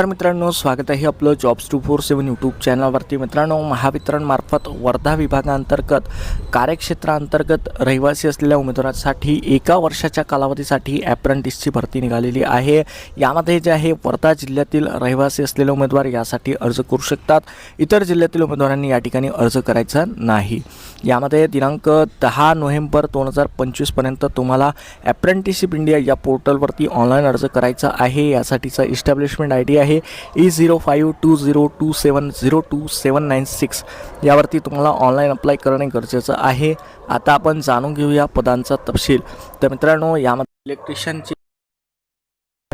तर मित्रांनो स्वागत आहे आपलं jobs two four seven YouTube चॅनलवरती मित्रांनो महावितरणमार्फत वर्धा विभागाअंतर्गत कार्यक्षेत्रांतर्गत रहिवासी असलेल्या उमेदवारांसाठी एका वर्षाच्या कालावधीसाठी ॲप्रेंटिसची भरती निघालेली आहे. यामध्ये जे आहे वर्धा जिल्ह्यातील रहिवासी असलेले उमेदवार यासाठी अर्ज करू शकतात. इतर जिल्ह्यातील उमेदवारांनी या ठिकाणी अर्ज करायचा नाही. यामध्ये दिनांक दहा नोव्हेंबर दोन हजार पंचवीसपर्यंत तुम्हाला ॲप्रेंटिसशिप इंडिया या पोर्टलवरती ऑनलाईन अर्ज करायचा आहे. यासाठीचा इस्टॅब्लिशमेंट आय डी आहे. E zero five two zero two seven zero two seven nine six यावरती तुम्हाला ऑनलाईन अप्लाय करणे गरजेचं आहे. आता आपण जाणून घेऊया पदांचा तपशील. तर मित्रांनो यामध्ये इलेक्ट्रिशियनची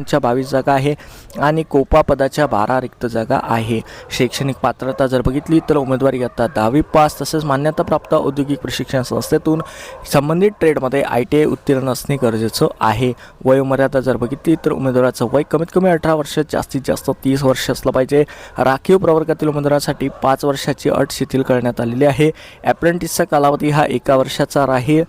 च्या बावीस जागा आहे आणि कोपा पदाच्या बारा रिक्त जागा आहे. शैक्षणिक पात्रता जर बघितली तर उमेदवारी आता दहावी पास तसेच मान्यताप्राप्त औद्योगिक प्रशिक्षण संस्थेतून संबंधित ट्रेडमध्ये आय टी आय उत्तीर्ण असणे गरजेचं आहे. वयोमर्यादा जर बघितली तर उमेदवाराचं वय कमीत कमी अठरा वर्ष जास्तीत जास्त तीस वर्ष असलं पाहिजे. राखीव प्रवर्गातील उमेदवारासाठी पाच वर्षाची अट शिथिल करण्यात आलेली आहे. ॲप्रेंटिसचा कालावधी हा एका वर्षाचा राहील.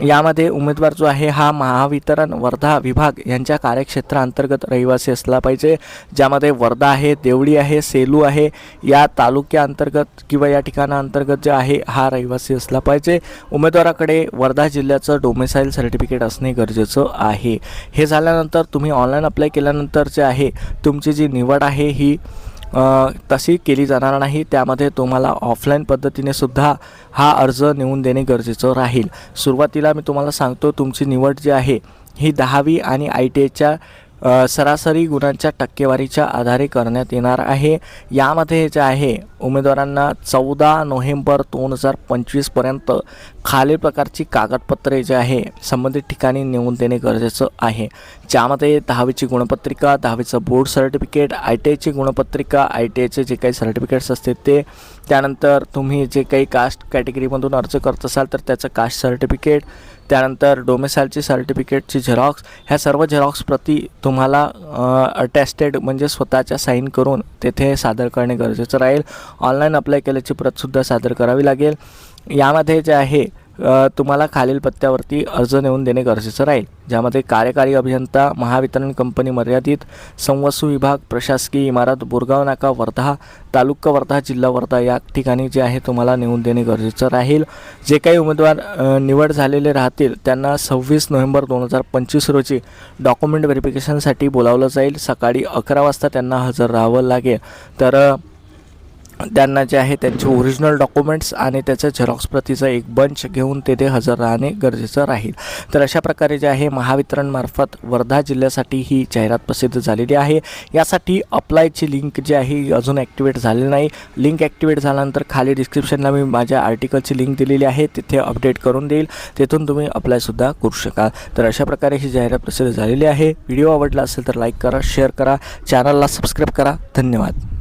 यामध्ये उमेदवार जो आहे हा महावितरण वर्धा विभाग यांच्या कार्यक्षेत्रांतर्गत रहिवासी असला पाहिजे. ज्यामध्ये वर्धा आहे देवळी आहे सेलू आहे या तालुक्याअंतर्गत किंवा या ठिकाणाअंतर्गत जे आहे हा रहिवासी असला पाहिजे. उमेदवाराकडे वर्धा जिल्ह्याचं डोमेसाईल सर्टिफिकेट असणे गरजेचं आहे. हे झाल्यानंतर तुम्ही ऑनलाईन अप्लाय केल्यानंतर जे आहे तुमची जी निवड आहे ही तशी केली जाणार नाही. त्यामध्ये तुम्हाला ऑफलाईन पद्धतीने सुद्धा हा अर्ज नेऊन देणे गरजेचं राहील. सुरुवातीला मी तुम्हाला सांगतो तुमची निवड जी आहे ही दहावी आणि आय टी आयच्या सरासरी गुणांच्या टक्केवारीच्या आधारे करण्यात येणार आहे. यामध्ये जे आहे उमेदवारांना चौदा नोव्हेंबर दोन हजार पंचवीसपर्यंत खालील प्रकारची कागदपत्रे जे आहे संबंधित ठिकाणी नेऊन देणे गरजेचं आहे. ज्यामध्ये दहावीची गुणपत्रिका दहावीचं बोर्ड सर्टिफिकेट आय टी आयची गुणपत्रिका आय टी आयचे जे काही सर्टिफिकेट्स असतील ते. त्यानंतर तुम्ही जे काही कास्ट कॅटेगरीमधून अर्ज करत असाल तर त्याचं कास्ट सर्टिफिकेट त्यानंतर डोमेसाईलची सर्टिफिकेटची झेरॉक्स ह्या सर्व झेरॉक्स प्रती तुम्हाला अटॅस्टेड म्हणजे स्वतःच्या साईन करून तेथे सादर करणे गरजेचं राहील. ऑनलाईन अप्लाय केल्याची प्रतसुद्धा सादर करावी लागेल. यामध्ये जे आहे तुम्हाला खालील पत्त्यावरती अर्ज नेऊन देणे गरजेचं राहील. ज्यामध्ये कार्यकारी अभियंता महावितरण कंपनी मर्यादित संवसू विभाग प्रशासकीय इमारत बोरगाव नाका वर्धा तालुका वर्धा जिल्हा वर्धा या ठिकाणी जे आहे तुम्हाला नेऊन देणे गरजेचं राहील. जे काही उमेदवार निवड झालेले राहतील त्यांना सव्वीस नोव्हेंबर दोन हजार पंचवीस रोजी डॉक्युमेंट व्हेरिफिकेशनसाठी बोलावलं जाईल. सकाळी अकरा वाजता त्यांना हजर राहावं लागेल. तर त्यांना जे आहे त्यांचे ओरिजिनल डॉक्युमेंट्स आणि त्याचं झेरॉक्स प्रतीचं एक बंच घेऊन तेथे हजर राहणे गरजेचं राहील. तर अशा प्रकारे जे आहे महावितरणमार्फत वर्धा जिल्ह्यासाठी ही जाहिरात प्रसिद्ध झालेली आहे. यासाठी अप्लायची लिंक जी आहे ही अजून ॲक्टिवेट झालेली नाही. लिंक ॲक्टिवेट झाल्यानंतर खाली डिस्क्रिप्शनला मी माझ्या आर्टिकलची लिंक दिलेली आहे. तिथे अपडेट करून देईल. तिथून तुम्ही अप्लायसुद्धा करू शकाल. तर अशा प्रकारे ही जाहिरात प्रसिद्ध झालेली आहे. व्हिडिओ आवडला असेल तर लाईक करा शेअर करा. चॅनलला सबस्क्राईब करा. धन्यवाद.